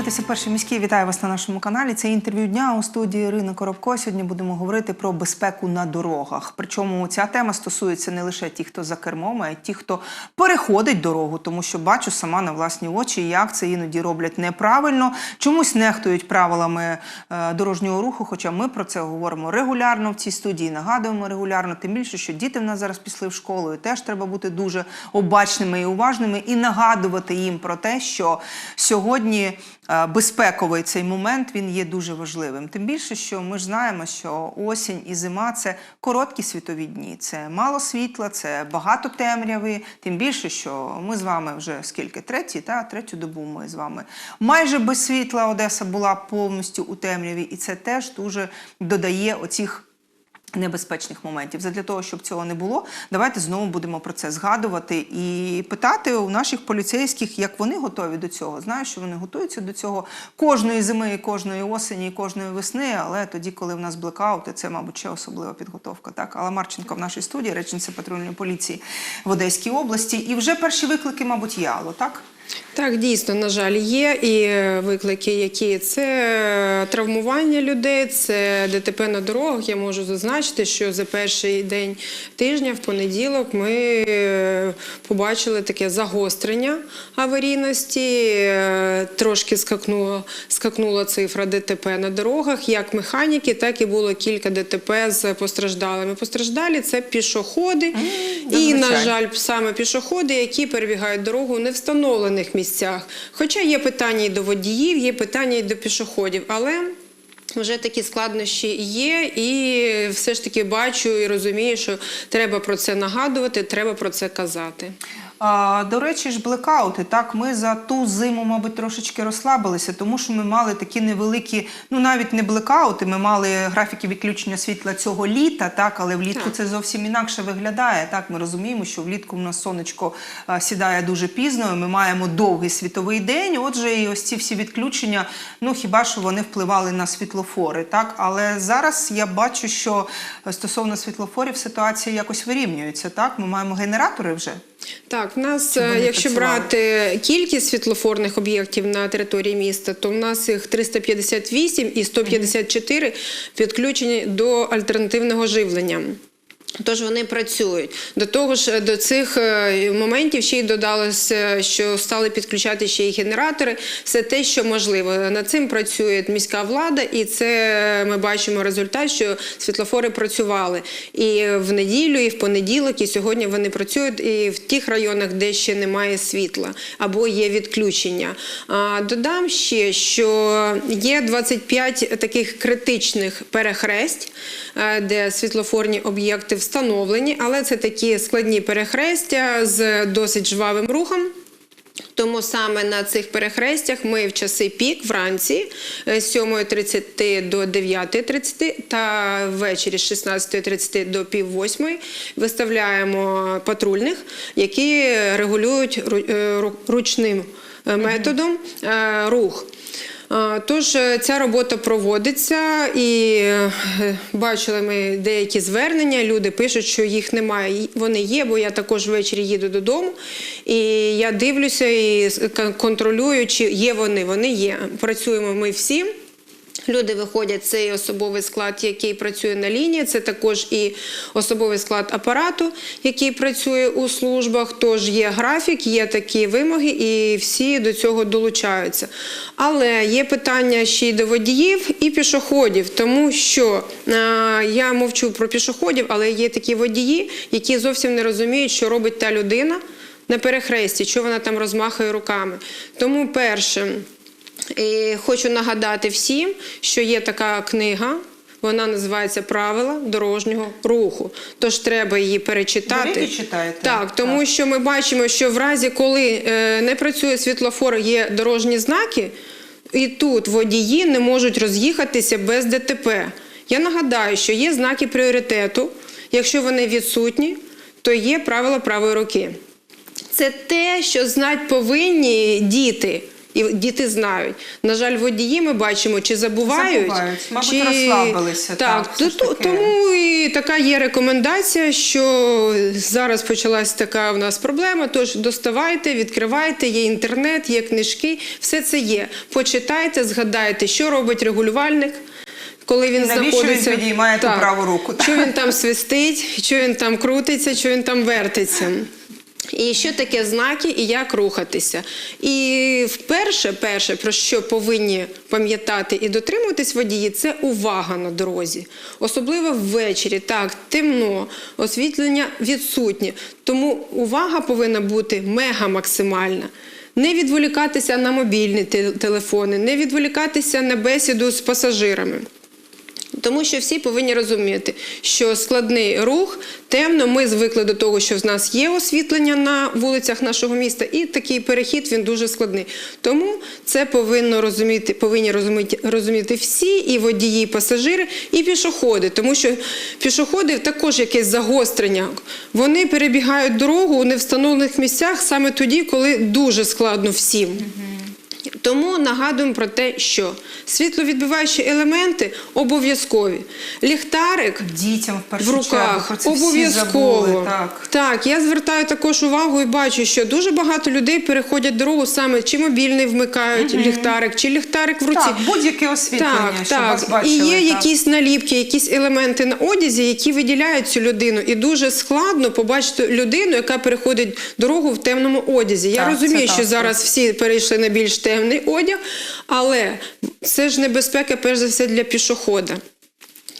дивитеся перший міський. Вітаю вас на нашому каналі. Це інтерв'ю дня у студії Ірини Коробко. Сьогодні будемо говорити про безпеку на дорогах. Причому ця тема стосується не лише тих, хто за кермом, а й тих, хто переходить дорогу, тому що бачу сама на власні очі, як це іноді роблять неправильно. Чомусь нехтують правилами е, дорожнього руху. Хоча ми про це говоримо регулярно в цій студії, нагадуємо регулярно. Тим більше, що діти в нас зараз пішли в школу, і теж треба бути дуже обачними і уважними і нагадувати їм про те, що сьогодні безпековий цей момент він є дуже важливим. Тим більше, що ми ж знаємо, що осінь і зима це короткі світові дні, це мало світла, це багато темряви. Тим більше, що ми з вами вже скільки третій, та третю добу ми з вами майже без світла. Одеса була повністю у темряві, і це теж дуже додає оцих. Небезпечних моментів задля того, щоб цього не було, давайте знову будемо про це згадувати і питати у наших поліцейських, як вони готові до цього. Знаю, що вони готуються до цього кожної зими, кожної осені, кожної весни. Але тоді, коли в нас блекаути, це, мабуть, ще особлива підготовка. Так, Алла Марченко в нашій студії, речниця патрульної поліції в Одеській області. І вже перші виклики, мабуть, є, Алло, так? Так, дійсно, на жаль, є і виклики, які це травмування людей, це ДТП на дорогах. Я можу зазначити, що за перший день тижня, в понеділок, ми е, побачили таке загострення аварійності. Е, Трошки скакнула, скакнула цифра ДТП на дорогах, як механіки, так і було кілька ДТП з постраждалими. Постраждалі це пішоходи, і, на жаль, саме пішоходи, які перебігають дорогу у невстановлених місцях. Хоча є питання і до водіїв, є питання і до пішоходів, але. Вже такі складнощі є, і все ж таки бачу і розумію, що треба про це нагадувати, треба про це казати. А, до речі, ж блекаути. Так, ми за ту зиму, мабуть, трошечки розслабилися, тому що ми мали такі невеликі, ну навіть не блекаути. Ми мали графіки відключення світла цього літа, так, але влітку це зовсім інакше виглядає. Так, ми розуміємо, що влітку в нас сонечко а, сідає дуже пізно. і Ми маємо довгий світовий день. Отже, і ось ці всі відключення, ну хіба що вони впливали на світлофори, так. Але зараз я бачу, що стосовно світлофорів ситуація якось вирівнюється. Так, ми маємо генератори вже. Так, в нас, е, якщо працювали. брати кількість світлофорних об'єктів на території міста, то в нас їх 358 і 154 підключені до альтернативного живлення. Тож вони працюють. До того ж, до цих е, моментів ще й додалося, що стали підключати ще й генератори. Все те, що можливо. Над цим працює міська влада, і це ми бачимо результат, що світлофори працювали і в неділю, і в понеділок, і сьогодні вони працюють і в тих районах, де ще немає світла або є відключення. А, Додам ще, що є 25 таких критичних перехресть, е, де світлофорні об'єкти встановлені, але це такі складні перехрестя з досить жвавим рухом. Тому саме на цих перехрестях ми в часи пік вранці е, з 7.30 до 9.30 та ввечері з 16.30 до пів восьмої виставляємо патрульних, які регулюють е, ру- ручним е, методом рух. Тож е, ця робота проводиться, і е, бачили ми деякі звернення. Люди пишуть, що їх немає. Вони є, бо я також ввечері їду додому. І я дивлюся і контролюю, чи є вони. Вони є. Працюємо ми всі. Люди виходять, це і особовий склад, який працює на лінії, це також і особовий склад апарату, який працює у службах. Тож є графік, є такі вимоги, і всі до цього долучаються. Але є питання ще й до водіїв і пішоходів, тому що е, я мовчу про пішоходів, але є такі водії, які зовсім не розуміють, що робить та людина на перехресті, що вона там розмахує руками. Тому перше. І хочу нагадати всім, що є така книга. Вона називається Правила дорожнього руху. Тож треба її перечитати. Ви читаєте? Так, тому Так. що ми бачимо, що в разі, коли е, не працює світлофор, є дорожні знаки, і тут водії не можуть роз'їхатися без ДТП. Я нагадаю, що є знаки пріоритету. Якщо вони відсутні, то є правила правої руки. Це те, що знати повинні діти. І діти знають. На жаль, водії ми бачимо, чи забувають, Забувають. Мабуть, чи розслабилися, так, Так, то- то- тому і така є рекомендація, що зараз почалась така в нас проблема. Тож доставайте, відкривайте, є інтернет, є книжки, все це є. Почитайте, згадайте, що робить регулювальник. Коли він навіщо він знаходиться підіймає ту праву руку? що він там свистить, що він там крутиться, що він там вертиться. І що таке знаки і як рухатися. І вперше, перше, про що повинні пам'ятати і дотримуватись водії, це увага на дорозі. Особливо ввечері, так, темно, освітлення відсутнє. Тому увага повинна бути мега максимальна. Не відволікатися на мобільні телефони, не відволікатися на бесіду з пасажирами. Тому що всі повинні розуміти, що складний рух, темно, ми звикли до того, що в нас є освітлення на вулицях нашого міста, і такий перехід він дуже складний. Тому це повинно розуміти, повинні розуміти, розуміти всі, і водії, і пасажири, і пішоходи. Тому що пішоходи також якесь загострення. Вони перебігають дорогу у невстановлених місцях саме тоді, коли дуже складно всім. Тому нагадуємо про те, що світловідбиваючі елементи обов'язкові. Ліхтарик Дітям в в чергу руках обов'язково. забули. Так. так, я звертаю також увагу і бачу, що дуже багато людей переходять дорогу саме чи мобільний вмикають ліхтарик, чи ліхтарик в руці. Так, будь-яке освітлення, Так, щоб вас бачили. І є так. якісь наліпки, якісь елементи на одязі, які виділяють цю людину. І дуже складно побачити людину, яка переходить дорогу в темному одязі. Я Так, розумію, що так, зараз всі перейшли на більш темний одяг, але це ж небезпека, перш за все, для пішохода.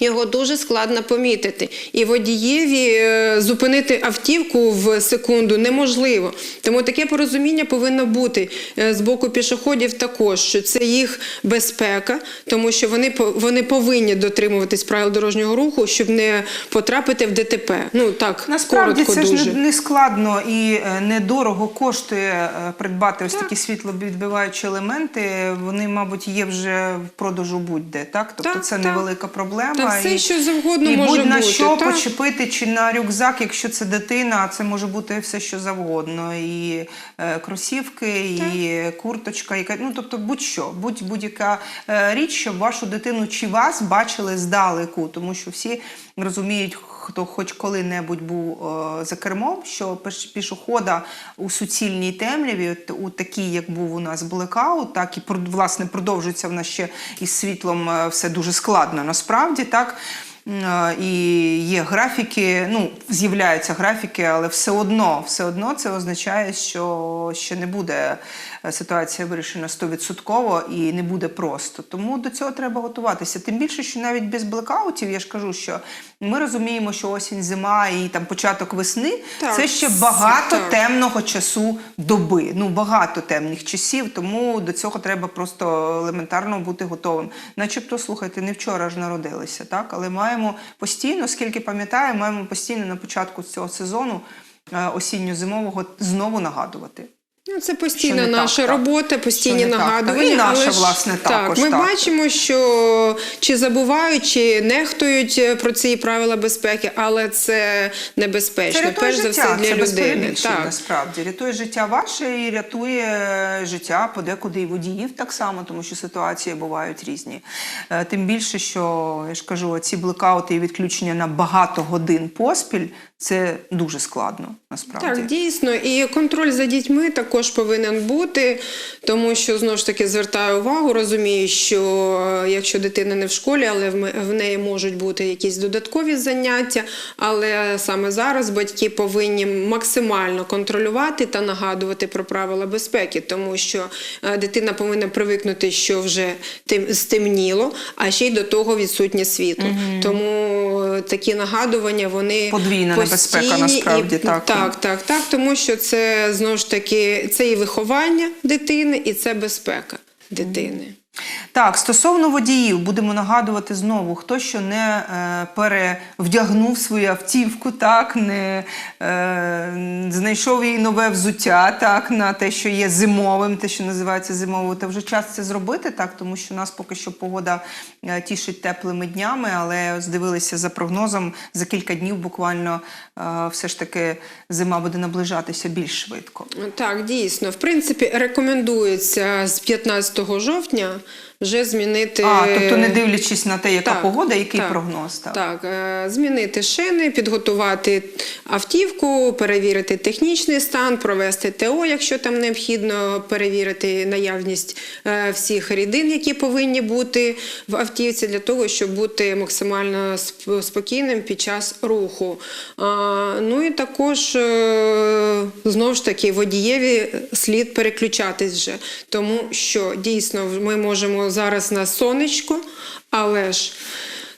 Його дуже складно помітити. І водієві е, зупинити автівку в секунду неможливо. Тому таке порозуміння повинно бути е, з боку пішоходів також, що це їх безпека, тому що вони, вони повинні дотримуватись правил дорожнього руху, щоб не потрапити в ДТП. Ну так, Насправді коротко це ж дуже. не, не складно і е, недорого коштує придбати ось такі світловідбиваючі елементи. Вони, мабуть, є вже в продажу будь-де. Так, тобто Так, це так. невелика проблема. Все, що завгодно і може будь на бути, що так. почепити чи на рюкзак, якщо це дитина, це може бути все, що завгодно. І е, кросівки, і курточка, яка ну тобто будь-що, будь будь-яка е, річ, щоб вашу дитину чи вас бачили здалеку, тому що всі розуміють. Хто хоч коли-небудь був е, за кермом, що пішохода у суцільній темряві, у такій, як був у нас блекаут, так і власне продовжується в нас ще із світлом е, все дуже складно насправді, так. Е, І є графіки, ну з'являються графіки, але все одно, все одно це означає, що ще не буде е, ситуація вирішена стовідсотково і не буде просто. Тому до цього треба готуватися. Тим більше, що навіть без блекаутів, я ж кажу, що ми розуміємо, що осінь, зима і там початок весни Так, це ще багато так. темного часу доби. Ну багато темних часів, тому до цього треба просто елементарно бути готовим. Начебто, слухайте, не вчора ж народилися, так але маємо постійно, скільки пам'ятаю, маємо постійно на початку цього сезону е, осінньо-зимового знову нагадувати. Ну, це постійна наша так. робота, постійні не так, так. нагадування. І наша, але ж- власне, також, Так, ми так. бачимо, що чи забувають, чи нехтують е, про ці правила безпеки, але це небезпечно. Це рятує Перш за все для це людини. Так. насправді. Рятує життя ваше і рятує е, життя подекуди і водіїв так само, тому що ситуації бувають різні. Е, Тим більше, що я ж кажу, ці блекаути і відключення на багато годин поспіль це дуже складно насправді. Так, дійсно, і контроль за дітьми також повинен бути, тому що знову ж таки звертаю увагу, розумію, що е, якщо дитина не в школі, але в неї можуть бути якісь додаткові заняття. Але саме зараз батьки повинні максимально контролювати та нагадувати про правила безпеки, тому що е, дитина повинна привикнути, що вже тем- стемніло, а ще й до того відсутнє світло. Тому е, такі нагадування вони Подвійна небезпека, насправді, і, так. так, так, так, тому що це знову ж таки це і виховання дитини, і це безпека дитини. Так, стосовно водіїв, будемо нагадувати знову, хто що не е, перевдягнув свою автівку, так, не е, знайшов їй нове взуття, так, на те, що є зимовим, те, що називається зимовою, то вже час це зробити, так, тому що нас поки що погода е, тішить теплими днями, але здивилися за прогнозом, за кілька днів буквально е, все ж таки зима буде наближатися більш швидко. Так, дійсно. В принципі, рекомендується з 15 жовтня вже змінити. А, тобто не дивлячись на те, яка Так, погода, який так, прогноз. Так. Так, е, змінити шини, підготувати автівку, перевірити технічний стан, провести ТО, якщо там необхідно, перевірити наявність е, всіх рідин, які повинні бути в автівці, для того, щоб бути максимально спокійним під час руху. Ну і також е, знову ж таки водієві слід переключатись вже, тому що дійсно ми можемо зараз на сонечко, але ж.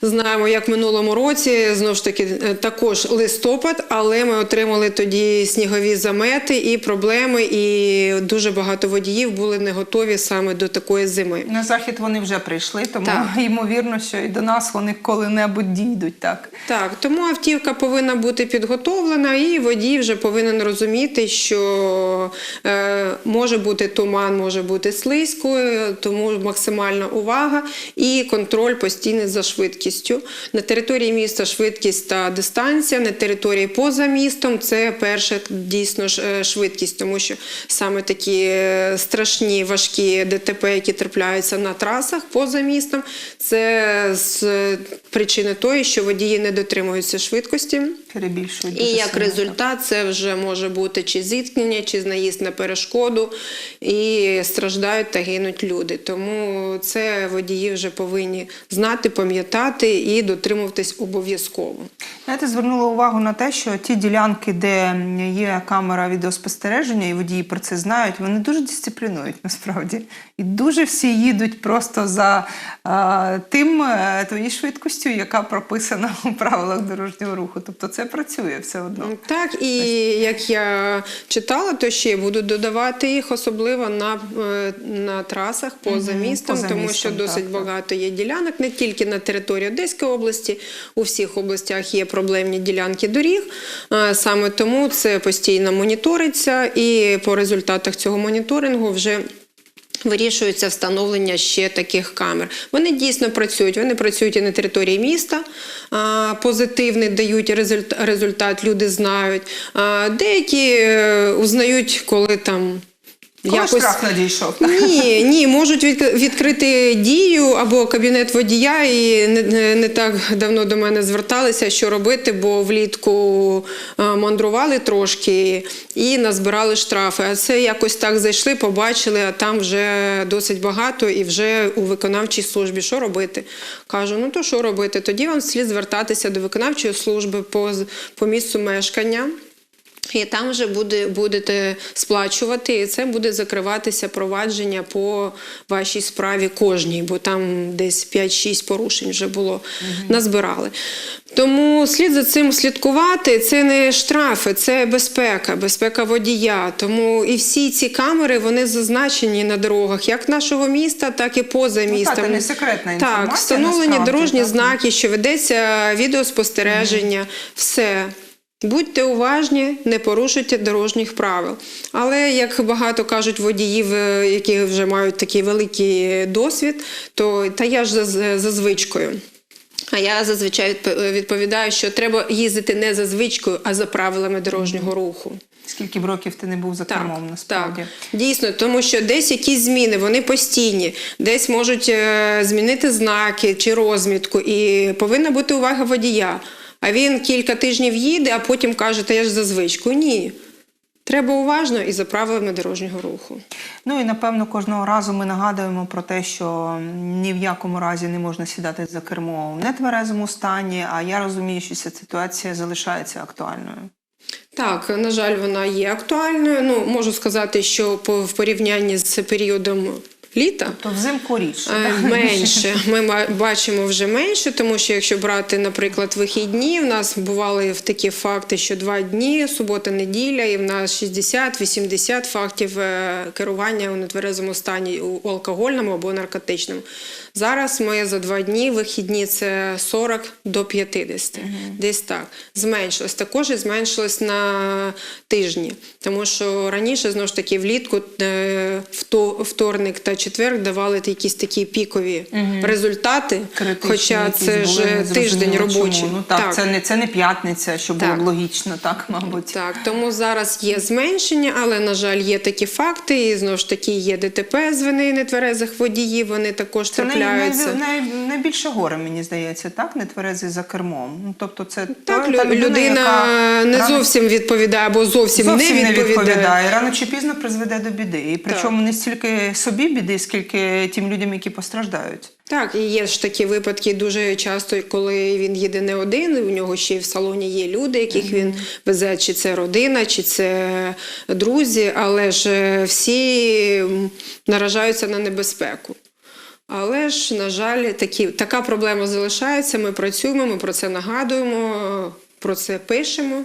Знаємо, як в минулому році знову ж таки е, також листопад, але ми отримали тоді снігові замети і проблеми, і дуже багато водіїв були не готові саме до такої зими. На захід вони вже прийшли, тому Так. ймовірно, що і до нас вони коли-небудь дійдуть. Так. Так, тому автівка повинна бути підготовлена, і водій вже повинен розуміти, що е, може бути туман, може бути слизько, е, тому максимальна увага і контроль постійний за швидкістю. На території міста швидкість та дистанція, на території поза містом це перша дійсно е, швидкість, тому що саме такі е, страшні важкі ДТП, які трапляються на трасах поза містом, це з причини тої, що водії не дотримуються швидкості. Перебільшують. І як сильно, результат, це вже може бути чи зіткнення, чи наїзд на перешкоду, і страждають та гинуть люди. Тому це водії вже повинні знати, пам'ятати і дотримуватись обов'язково. Знаєте, звернула увагу на те, що ті ділянки, де є камера відеоспостереження, і водії про це знають, вони дуже дисциплінують насправді. І дуже всі їдуть просто за а, тим е, тією швидкістю, яка прописана у правилах дорожнього руху. Тобто це працює все одно. Так, і як я читала, то ще будуть додавати їх, особливо на, е, на трасах поза містом, поза тому містом, що досить так, так. багато є ділянок, не тільки на території Одеської області, у всіх областях є проблемні ділянки доріг. Е, Саме тому це постійно моніториться, і по результатах цього моніторингу вже. Вирішується встановлення ще таких камер. Вони дійсно працюють. Вони працюють і на території міста. Позитивний дають результат, люди знають. Деякі е, узнають, коли там. Коли штраф надійшов. Ні, ні, можуть від, відкрити дію або кабінет водія, і не, не, не так давно до мене зверталися, що робити, бо влітку е, мандрували трошки і назбирали штрафи. А це якось так зайшли, побачили, а там вже досить багато і вже у виконавчій службі. Що робити? Кажу, ну то що робити? Тоді вам слід звертатися до виконавчої служби по, по місцю мешкання. І там вже буде, будете сплачувати, і це буде закриватися провадження по вашій справі кожній, бо там десь 5-6 порушень вже було назбирали. Тому слід за цим слідкувати. Це не штрафи, це безпека, безпека водія. Тому і всі ці камери вони зазначені на дорогах, як нашого міста, так і поза Ну, містом. так, це не секретна інформація, Так, встановлені насправді, дорожні так. знаки, що ведеться відеоспостереження, все. Будьте уважні, не порушуйте дорожніх правил. Але як багато кажуть водіїв, які вже мають такий великий досвід, то та я ж за, за звичкою. А я зазвичай відповідаю, що треба їздити не за звичкою, а за правилами дорожнього руху. Скільки б років ти не був за кермом, насправді. Так, дійсно, тому що десь якісь зміни, вони постійні, десь можуть е, змінити знаки чи розмітку, і повинна бути увага водія. А він кілька тижнів їде, а потім каже, та я ж за звичкою. Ні. Треба уважно і за правилами дорожнього руху. Ну і напевно кожного разу ми нагадуємо про те, що ні в якому разі не можна сідати за кермо в нетверезому стані. А я розумію, що ця ситуація залишається актуальною. Так, на жаль, вона є актуальною. Ну, можу сказати, що в порівнянні з періодом літа. То взимку рідше. Е. Менше. Ми бачимо вже менше, тому що якщо брати, наприклад, вихідні, в нас бували такі факти, що два дні, субота, неділя, і в нас 60-80 фактів е, керування у нетверезому стані у алкогольному або наркотичному. Зараз ми за два дні вихідні це 40 до 50. Десь так. Зменшилось. Також і зменшилось на тижні. Тому що раніше, знову ж таки, влітку е, вторник та четвер давали якісь такі пікові результати. Критичні Хоча це ж тиждень робочий. Ну так, Це, не, це не п'ятниця, що було Так. б логічно, так, мабуть. Так, тому зараз є зменшення, але на жаль, є такі факти. І знову ж таки є ДТП з вини нетверезих водіїв. Вони також Це най, трапляються. най, най, найбільше горе, мені здається, так? Нетверезий за кермом. Ну, тобто це Так, та- лю- та людина, яка не рано- зовсім відповідає або зовсім, зовсім не відповідає. Рано чи пізно призведе до біди. І причому не стільки собі біди, скільки тим людям, які постраждають. Так, і є ж такі випадки дуже часто, коли він їде не один, у нього ще й в салоні є люди, яких він везе, чи це родина, чи це друзі, але ж е, всі наражаються на небезпеку. Але ж, на жаль, такі, така проблема залишається. Ми працюємо, ми про це нагадуємо, про це пишемо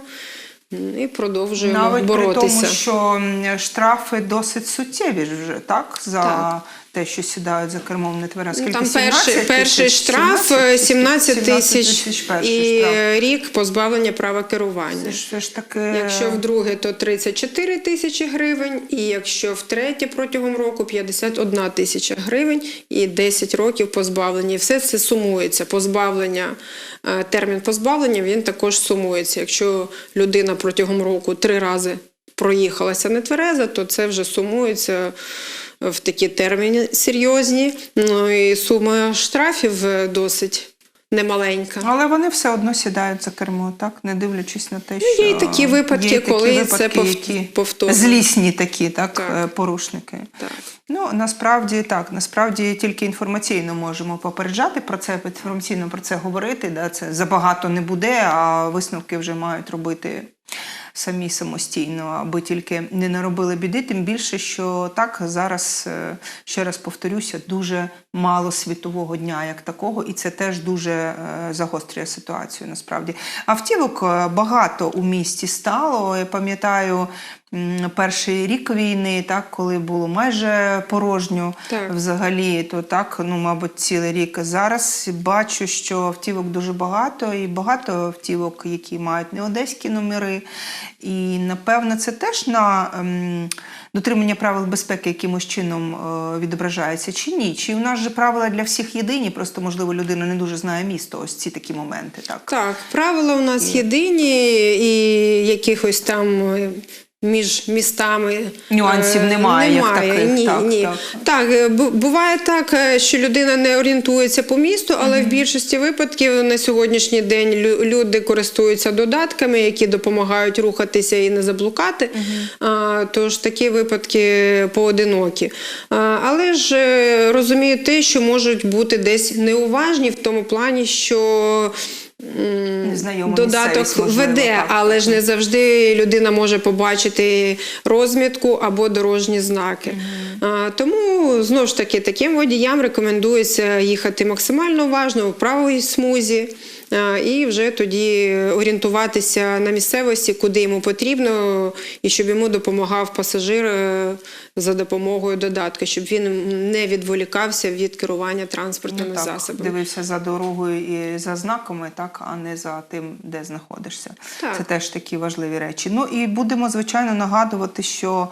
і продовжуємо Навіть боротися. при тому, що штрафи досить суттєві вже, так? За Так. Те, що сідають за кермом нетверезо. Ну, там 17 перший, перший штраф е, 17 тисяч і штраф. рік позбавлення права керування. Це ж все ж таки... Якщо вдруге, то 34 тисячі гривень, і якщо втретє протягом року 51 тисяча гривень і 10 років позбавлення. І все це сумується. Позбавлення, е, термін позбавлення він також сумується. Якщо людина протягом року три рази проїхалася нетвереза, то це вже сумується в такі терміни серйозні. Ну і сума штрафів е, досить немаленька. Але вони все одно сідають за кермо, так? Не дивлячись на те, що... Ну, є й такі випадки, є такі коли це випадки, пов- які повторно. Злісні такі, так, Так. е, порушники. Так. Ну, насправді так, насправді тільки інформаційно можемо попереджати про це, інформаційно про це говорити. Да, це забагато не буде, а висновки вже мають робити самі самостійно, аби тільки не наробили біди. Тим більше, що так зараз, е, ще раз повторюся, дуже мало світового дня як такого, і це теж дуже е, загострює ситуацію. Насправді автівок е, багато у місті стало. Я пам'ятаю. Перший рік війни, так коли було майже порожньо Так. взагалі, то так, ну мабуть, цілий рік. Зараз бачу, що автівок дуже багато, і багато автівок, які мають не одеські номери. І напевно, це теж на ем, дотримання правил безпеки якимось чином е, відображається чи ні? Чи у нас же правила для всіх єдині? Просто можливо людина не дуже знає місто. Ось ці такі моменти. Так Так, правила у нас єдині, і якихось там. Між містами Нюансів е, немає, як таких, Ні, так, ні. так. Так, е, буває так, е, що людина не орієнтується по місту, але в більшості випадків на сьогоднішній день лю- люди користуються додатками, які допомагають рухатися і не заблукати. А, Тож такі випадки поодинокі. А, Але ж е, розумію те, що можуть бути десь неуважні в тому плані, що. М, Незнайома Додаток веде, але ж не завжди людина може побачити розмітку або дорожні знаки. А, тому знову ж таки таким водіям рекомендується їхати максимально уважно у правій смузі. І вже тоді орієнтуватися на місцевості, куди йому потрібно, і щоб йому допомагав пасажир е, за допомогою додатка, щоб він не відволікався від керування транспортними Ну, так, засобами. дивився за дорогою і за знаками, так, а не за тим, де знаходишся. Так. Це теж такі важливі речі. Ну і будемо, звичайно, нагадувати, що.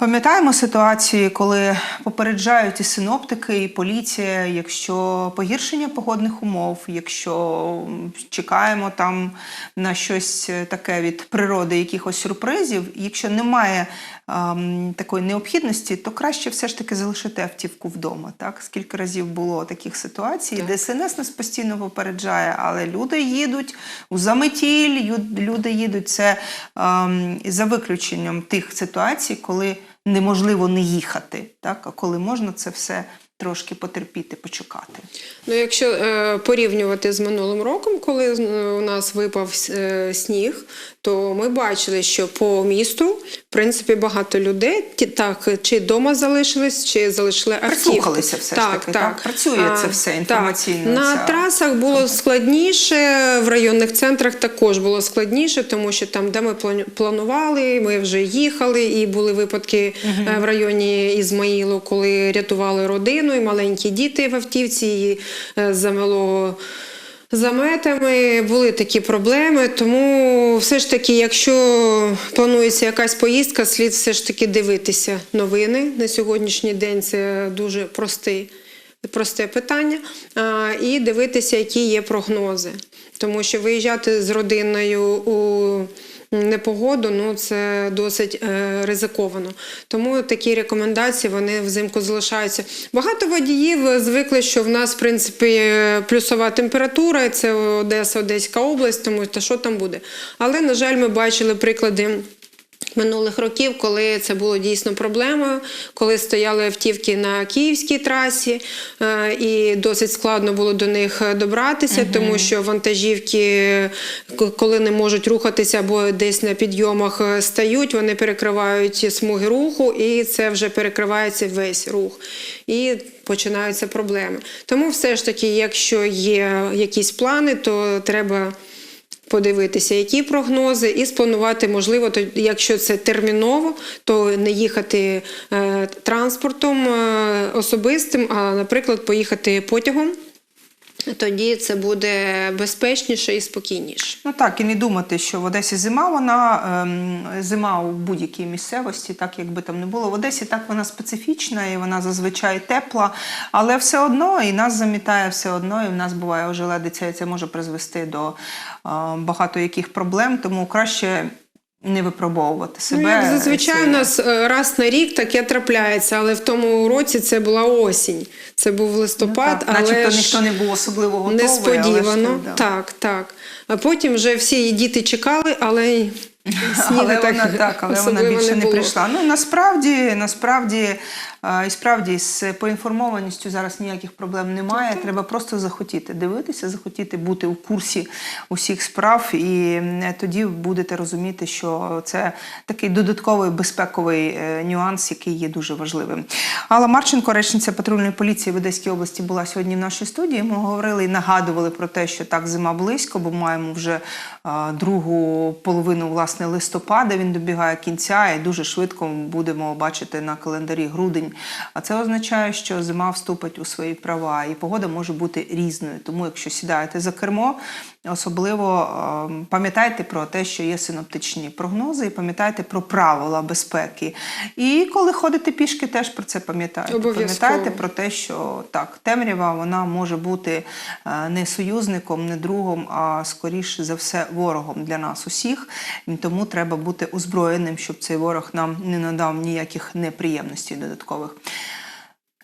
Пам'ятаємо ситуації, коли попереджають і синоптики, і поліція, якщо погіршення погодних умов, якщо чекаємо там на щось таке від природи, якихось сюрпризів, якщо немає ем, такої необхідності, то краще все ж таки залишити автівку вдома. Так скільки разів було таких ситуацій, де СНС нас постійно попереджає, але люди їдуть у заметіль, люди їдуть це ем, за виключенням тих ситуацій, коли неможливо не їхати, так а коли можна це все трошки потерпіти, почекати. Ну, якщо е, порівнювати з минулим роком, коли е, у нас випав е, сніг, то ми бачили, що по місту В принципі, багато людей так чи вдома залишились, чи залишили автівку. Прислухалися все ж таки, так? Працює це все інформаційно, Так. На ця трасах було складніше, в районних центрах також було складніше, тому що там, де ми планували, ми вже їхали, і були випадки е, в районі Ізмаїлу, коли рятували родину, і маленькі діти в автівці, і е, замело. Заметами були такі проблеми, тому все ж таки, якщо планується якась поїздка, слід все ж таки дивитися новини на сьогоднішній день. Це дуже простий, просте питання. І дивитися, які є прогнози. Тому що виїжджати з родиною у непогоду, ну це досить е, ризиковано. Тому такі рекомендації вони взимку залишаються. Багато водіїв звикли, що в нас, в принципі, плюсова температура, це Одеса, Одеська область, тому та що там буде. Але, на жаль, ми бачили приклади. Минулих років, коли це було дійсно проблемою, коли стояли автівки на київській трасі, е, і досить складно було до них добратися, тому що вантажівки, коли не можуть рухатися або десь на підйомах е, стають, вони перекривають смуги руху, і це вже перекривається весь рух. І починаються проблеми. Тому все ж таки, якщо є якісь плани, то треба подивитися, які прогнози, і спланувати, можливо, то, якщо це терміново, то не їхати е, транспортом е, особистим, а, наприклад, поїхати потягом. Тоді це буде безпечніше і спокійніше. Ну так, і не думати, що в Одесі зима, вона ем, зима у будь-якій місцевості, так якби там не було. В Одесі так вона специфічна і вона зазвичай тепла, але все одно і нас замітає все одно, і в нас буває ожеледиця, і це може призвести до е, багато яких проблем, тому краще не випробовувати себе. Ну, як зазвичай у нас е, раз на рік таке трапляється, але в тому році це була осінь. Це був листопад, Ну, так, але начебто ж ніхто не був особливо готовий. але ж несподівано. так, да. Так, так. А потім вже всі діти чекали, але снігу але так, вона так, але вона більше не, було. прийшла. Ну насправді, насправді, е, і справді з поінформованістю зараз ніяких проблем немає. Треба просто захотіти дивитися, захотіти бути у курсі усіх справ, і тоді будете розуміти, що це такий додатковий безпековий е, нюанс, який є дуже важливим. Алла Марченко, речниця патрульної поліції в Одеській області, була сьогодні в нашій студії. Ми говорили і нагадували про те, що так зима близько, бо маємо вже е, другу половину власне листопада. Він добігає кінця, і дуже швидко будемо бачити на календарі грудень. А це означає, що зима вступить у свої права, і погода може бути різною. Тому, якщо сідаєте за кермо, особливо е, пам'ятайте про те, що є синоптичні прогнози, і пам'ятайте про правила безпеки. І коли ходите пішки, теж про це пам'ятайте. Обов'язково. Пам'ятайте про те, що так, темрява вона може бути е, не союзником, не другом, а скоріше за все ворогом для нас усіх. Тому треба бути озброєним, щоб цей ворог нам не надав ніяких неприємностей додаткових.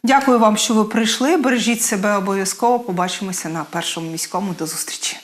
Дякую вам, що ви прийшли. Бережіть себе обов'язково. Побачимося на першому міському. До зустрічі.